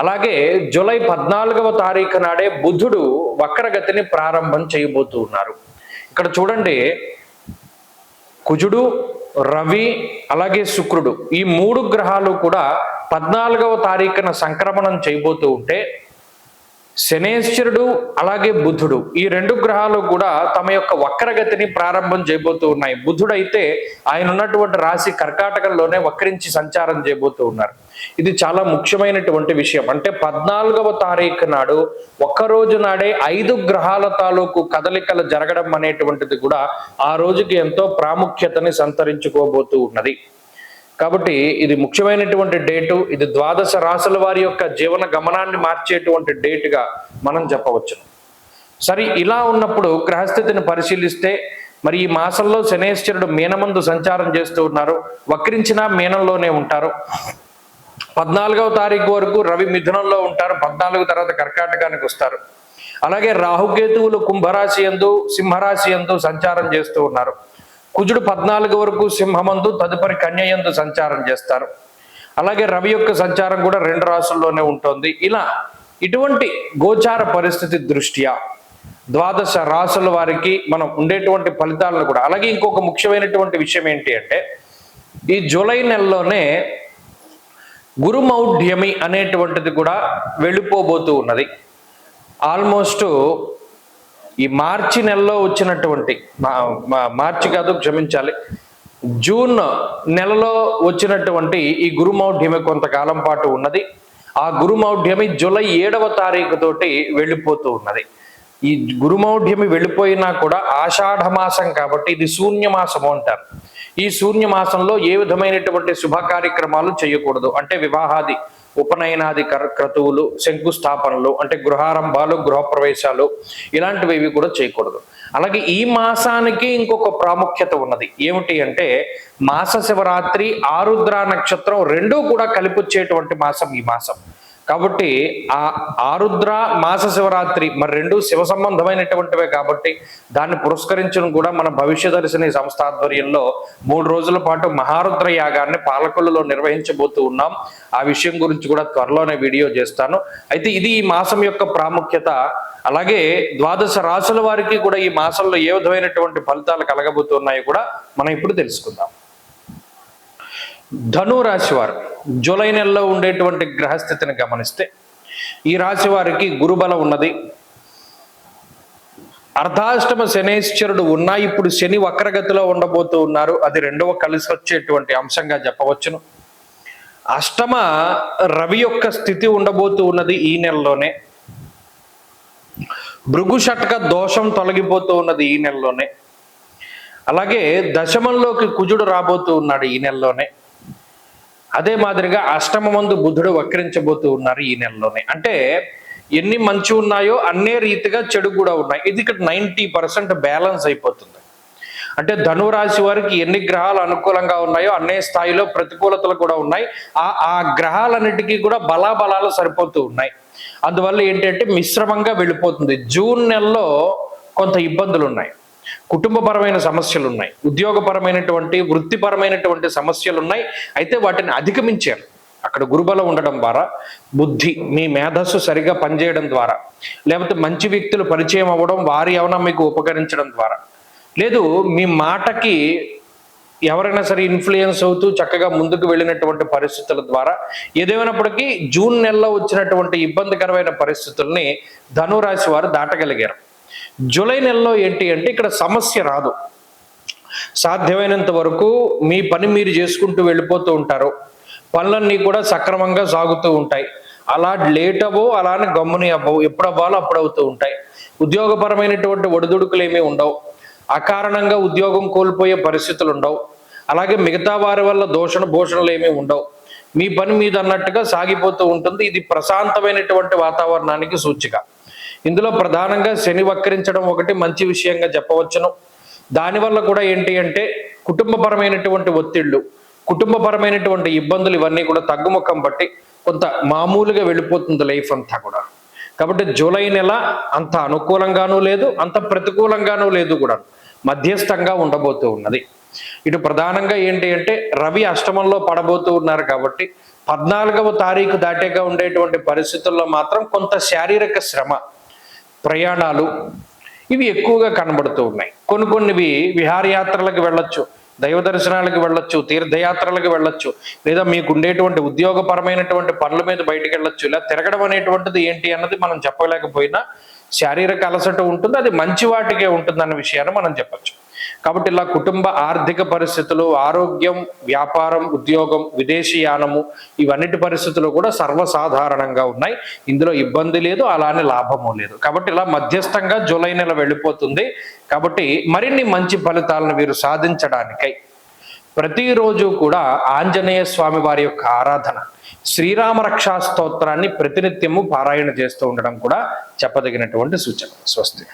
అలాగే జూలై పద్నాలుగవ తారీఖు నాడే బుధుడు వక్రగతిని ప్రారంభం చేయబోతూ ఉన్నారు. ఇక్కడ చూడండి కుజుడు రవి అలాగే శుక్రుడు ఈ మూడు గ్రహాలు కూడా పద్నాలుగవ తారీఖున సంక్రమణం చేయబోతూ ఉంటే శనేశ్వరుడు అలాగే బుధుడు ఈ రెండు గ్రహాలు కూడా తమ యొక్క వక్రగతిని ప్రారంభం చేయబోతూ ఉన్నాయి. బుధుడు అయితే ఆయన ఉన్నటువంటి రాశి కర్కాటకంలోనే వక్రించి సంచారం చేయబోతూ ఉన్నారు. ఇది చాలా ముఖ్యమైనటువంటి విషయం. అంటే పద్నాలుగవ తారీఖు నాడు ఒక్క రోజు నాడే ఐదు గ్రహాల తాలూకు కదలికలు జరగడం అనేటువంటిది కూడా ఆ రోజుకి ఎంతో ప్రాముఖ్యతని సంతరించుకోబోతూ ఉన్నది. కాబట్టి ఇది ముఖ్యమైనటువంటి డేటు ఇది ద్వాదశ రాసుల వారి యొక్క జీవన గమనాన్ని మార్చేటువంటి డేటుగా మనం చెప్పవచ్చు. సరే ఇలా ఉన్నప్పుడు గ్రహస్థితిని పరిశీలిస్తే మరి ఈ మాసంలో శనేశ్వరుడు మీనమందు సంచారం చేస్తూ ఉన్నారు. వక్రించిన మీనంలోనే ఉంటారు. పద్నాలుగవ తారీఖు వరకు రవి మిథునంలో ఉంటారు. పద్నాలుగు తర్వాత కర్కాటకానికి వస్తారు. అలాగే రాహుకేతువులు కుంభరాశి ఎందు సింహరాశి ఎందు సంచారం చేస్తూ ఉన్నారు. కుజుడు పద్నాలుగు వరకు సింహమందు తదుపరి కన్యయందు సంచారం చేస్తారు. అలాగే రవి యొక్క సంచారం కూడా రెండు రాసుల్లోనే ఉంటుంది. ఇలా ఇటువంటి గోచార పరిస్థితి దృష్ట్యా ద్వాదశ రాసుల వారికి మనం ఉండేటువంటి ఫలితాలను కూడా అలాగే ఇంకొక ముఖ్యమైనటువంటి విషయం ఏంటి అంటే ఈ జూలై నెలలోనే గురుమౌఢ్యమి అనేటువంటిది కూడా వెళ్ళిపోబోతూ ఉన్నది. ఆల్మోస్ట్ ఈ మార్చి నెలలో వచ్చినటువంటి మా- మార్చి కాదు క్షమించాలి. జూన్ నెలలో వచ్చినటువంటి ఈ గురుమౌఢ్యమి కొంతకాలం పాటు ఉన్నది. ఆ గురుమౌఢ్యమి జూలై ఏడవ తారీఖు తోటి వెళ్ళిపోతూ ఉన్నది. ఈ గురుమౌఢ్యమి వెళ్ళిపోయినా కూడా ఆషాఢ మాసం కాబట్టి ఇది శూన్యమాసము అంటారు. ఈ శూన్యమాసంలో ఏ విధమైనటువంటి శుభ కార్యక్రమాలు చేయకూడదు. అంటే వివాహాది ఉపనయనాది క్రతువులు శంకుస్థాపనలు అంటే గృహారంభాలు గృహప్రవేశాలు ఇలాంటివి ఇవి కూడా చేయకూడదు. అలాగే ఈ మాసానికి ఇంకొక ప్రాముఖ్యత ఉన్నది. ఏమిటి అంటే మాస శివరాత్రి ఆరుద్ర నక్షత్రం రెండూ కూడా కలిపొచ్చేటువంటి మాసం ఈ మాసం. కాబట్టి ఆ ఆరుద్ర మాస శివరాత్రి మరి రెండు శివ సంబంధమైనటువంటివే కాబట్టి దాన్ని పురస్కరించడం కూడా మన భవిష్య దర్శిని సంస్థ ఆధ్వర్యంలో మూడు రోజుల పాటు మహారుద్ర యాగాన్ని పాలకొల్లులో నిర్వహించబోతూ ఉన్నాం. ఆ విషయం గురించి కూడా త్వరలోనే వీడియో చేస్తాను. అయితే ఇది ఈ మాసం యొక్క ప్రాముఖ్యత. అలాగే ద్వాదశ రాసుల వారికి కూడా ఈ మాసంలో ఏ విధమైనటువంటి ఫలితాలు కలగబోతున్నాయో కూడా మనం ఇప్పుడు తెలుసుకుందాం. ధను రాశివారు జూలై నెలలో ఉండేటువంటి గ్రహస్థితిని గమనిస్తే ఈ రాశి వారికి గురుబలం ఉన్నది. అర్ధాష్టమ శనేశ్వరుడు ఉన్నా ఇప్పుడు శని వక్రగతిలో ఉండబోతూ ఉన్నారు. అది రెండవ కలిసి వచ్చేటువంటి అంశంగా చెప్పవచ్చును. అష్టమ రవి యొక్క స్థితి ఉండబోతూ ఉన్నది ఈ నెలలోనే. భృగు షట్క దోషం తొలగిపోతూ ఉన్నది ఈ నెలలోనే. అలాగే దశమంలోకి కుజుడు రాబోతూ ఉన్నాడు ఈ నెలలోనే. అదే మాదిరిగా అష్టమ మందు బుధుడు వక్రించబోతూ ఉన్నారు ఈ నెలలోనే. అంటే ఎన్ని మంచి ఉన్నాయో అన్నే రీతిగా చెడు కూడా ఉన్నాయి. ఇది ఇక్కడ నైంటీ పర్సెంట్ బ్యాలెన్స్ అయిపోతుంది. అంటే ధనురాశి వారికి ఎన్ని గ్రహాలు అనుకూలంగా ఉన్నాయో అన్నే స్థాయిలో ప్రతికూలతలు కూడా ఉన్నాయి. ఆ ఆ గ్రహాలన్నిటికీ కూడా బలాబలాలు సరిపోతూ ఉన్నాయి. అందువల్ల ఏంటంటే మిశ్రమంగా వెళ్ళిపోతుంది. జూన్ నెలలో కొంత ఇబ్బందులు ఉన్నాయి కుటుంబపరమైన సమస్యలు ఉన్నాయి ఉద్యోగపరమైనటువంటి వృత్తిపరమైనటువంటి సమస్యలు ఉన్నాయి అయితే వాటిని అధిగమించారు. అక్కడ గురుబలం ఉండడం ద్వారా బుద్ధి మీ మేధస్సు సరిగా పనిచేయడం ద్వారా లేకపోతే మంచి వ్యక్తులు పరిచయం అవ్వడం వారి ఏమైనా మీకు ఉపకరించడం ద్వారా. లేదు మీ మాటకి ఎవరైనా సరే ఇన్ఫ్లుయెన్స్ అవుతూ చక్కగా ముందుకు వెళ్ళినటువంటి పరిస్థితుల ద్వారా ఏదేమైనప్పటికీ జూన్ నెలలో వచ్చినటువంటి ఇబ్బందికరమైన పరిస్థితుల్ని ధనురాశి వారు దాటగలిగారు. జూలై నెలలో ఏంటి అంటే ఇక్కడ సమస్య రాదు. సాధ్యమైనంత వరకు మీ పని మీరు చేసుకుంటూ వెళ్ళిపోతూ ఉంటారు. పనులన్నీ కూడా సక్రమంగా సాగుతూ ఉంటాయి. అలా లేట్ అవ్వవు అలానే గమ్ముని అవ్వవు. ఎప్పుడు అవ్వాలో అప్పుడు అవుతూ ఉంటాయి. ఉద్యోగపరమైనటువంటి ఒడిదుడుకులు ఏమీ ఉండవు. అకారణంగా ఉద్యోగం కోల్పోయే పరిస్థితులు ఉండవు. అలాగే మిగతా వారి వల్ల దోషణ భూషణలు ఏమీ ఉండవు. మీ పని మీద అన్నట్టుగా సాగిపోతూ ఉంటుంది. ఇది ప్రశాంతమైనటువంటి వాతావరణానికి సూచిక. ఇందులో ప్రధానంగా శని వక్రించడం ఒకటి మంచి విషయంగా చెప్పవచ్చును. దానివల్ల కూడా ఏంటి అంటే కుటుంబపరమైనటువంటి ఒత్తిళ్ళు కుటుంబపరమైనటువంటి ఇబ్బందులు ఇవన్నీ కూడా తగ్గుముఖం బట్టి కొంత మామూలుగా వెళ్ళిపోతుంది లైఫ్ అంతా కూడా. కాబట్టి జూలై నెల అంత అనుకూలంగానూ లేదు అంత ప్రతికూలంగానూ లేదు కూడా. మధ్యస్థంగా ఉండబోతూ ఉన్నది. ఇటు ప్రధానంగా ఏంటి అంటే రవి అష్టమంలో పడబోతూ ఉన్నారు కాబట్టి పద్నాలుగవ తారీఖు దాటేగా ఉండేటువంటి పరిస్థితుల్లో మాత్రం కొంత శారీరక శ్రమ ప్రయాణాలు ఇవి ఎక్కువగా కనబడుతూ ఉన్నాయి. కొన్ని కొన్నివి విహారయాత్రలకు వెళ్ళొచ్చు దైవ దర్శనాలకు వెళ్ళొచ్చు తీర్థయాత్రలకు వెళ్ళొచ్చు లేదా మీకు ఉండేటువంటి ఉద్యోగపరమైనటువంటి పనుల మీద బయటికి వెళ్ళొచ్చు ఇలా తిరగడం అనేటువంటిది ఏంటి అన్నది మనం చెప్పలేకపోయినా శారీరక అలసట ఉంటుంది అది మంచి వాటికే ఉంటుంది అన్న విషయాన్ని మనం చెప్పచ్చు. కాబట్టి ఇలా కుటుంబ ఆర్థిక పరిస్థితులు ఆరోగ్యం వ్యాపారం ఉద్యోగం విదేశీయానము ఇవన్నిటి పరిస్థితులు కూడా సర్వసాధారణంగా ఉన్నాయి. ఇందులో ఇబ్బంది లేదు అలానే లాభము లేదు. కాబట్టి ఇలా మధ్యస్థంగా జూలై నెల వెళ్ళిపోతుంది. కాబట్టి మరిన్ని మంచి ఫలితాలను వీరు సాధించడానికై ప్రతిరోజు కూడా ఆంజనేయ స్వామి వారి యొక్క ఆరాధన శ్రీరామ రక్షా స్తోత్రాన్ని ప్రతినిత్యము పారాయణ చేస్తూ ఉండడం కూడా చెప్పదగినటువంటి సూచన. స్వస్తి.